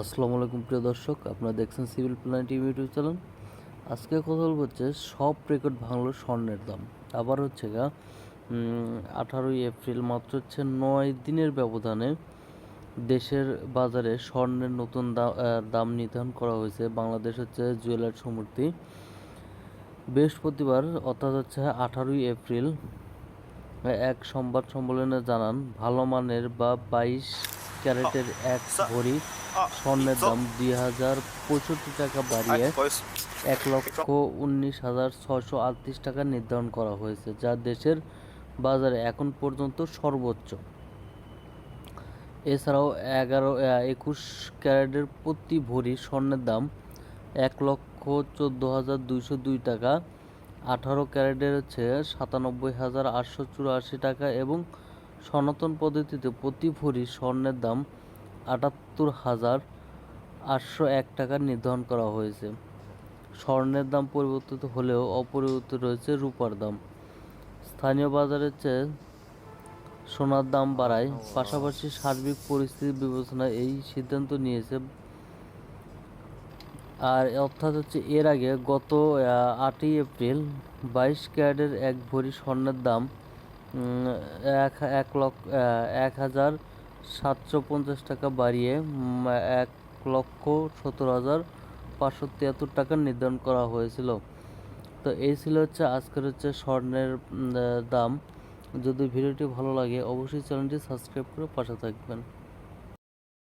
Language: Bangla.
আসসালামু আলাইকুম প্রিয় দর্শক, আপনারা দেখছেন সিভিল প্ল্যানেট ইউটিউব চ্যানেল। আজকে কথা বলব হচ্ছে সব রেকর্ড ভাঙলো স্বর্ণের দাম। আবার হচ্ছে গা আঠারোই এপ্রিল মাত্র হচ্ছে নয় দিনের ব্যবধানে দেশের বাজারে স্বর্ণের নতুন দাম নির্ধারণ করা হয়েছে। বাংলাদেশ হচ্ছে জুয়েলার সমূর্তি বৃহস্পতিবার, অর্থাৎ হচ্ছে আঠারোই এপ্রিল, এক সংবাদ সম্মেলনে জানান, ভালো মানের বা বাইশ ক্যারেটের এক ভরি স্বর্ণের দাম দুই হাজার পঁয়ষট্টি টাকা বাড়িয়ে এক লক্ষ উনিশ হাজার ছশো আটত্রিশ টাকা নির্ধারণ করা হয়েছে যা দেশের বাজারে এখন পর্যন্ত সর্বোচ্চ। এছাড়াও এগারো একুশ ক্যারেটের প্রতি ভরি স্বর্ণের দাম এক লক্ষ চোদ্দ হাজার দুইশো দুই টাকা আঠারো ক্যারেটের হচ্ছে সাতানব্বই হাজার আটশো চুরাশি টাকা এবং সনাতন পদ্ধতিতে প্রতি ভরি স্বর্ণের দাম আটাত্তর হাজার আটশো এক টাকা নির্ধারণ করা হয়েছে। স্বর্ণের দাম পরিবর্তিত হলেও অপরিবর্তিত রয়েছে রূপার দাম। স্থানীয় বাজারের চেয়ে সোনার দাম বাড়ায়। পাশাপাশি সার্বিক পরিস্থিতি বিবেচনায় এই সিদ্ধান্ত নিয়েছে। আর অর্থাৎ হচ্ছে এর আগে গত আটই এপ্রিল বাইশ ক্যারেটের এক ভরি স্বর্ণের দাম এক এক লক্ষ এক হাজার সাতশো পঞ্চাশ টাকা বাড়িয়ে এক লক্ষ সতেরো হাজার পাঁচশো তিয়াত্তর টাকা নির্ধারণ করা হয়েছিল। তো এই ছিল হচ্ছে আজকের হচ্ছে স্বর্ণের দাম। যদি ভিডিওটি ভালো লাগে, অবশ্যই চ্যানেলটি সাবস্ক্রাইব করে পাশে থাকবেন।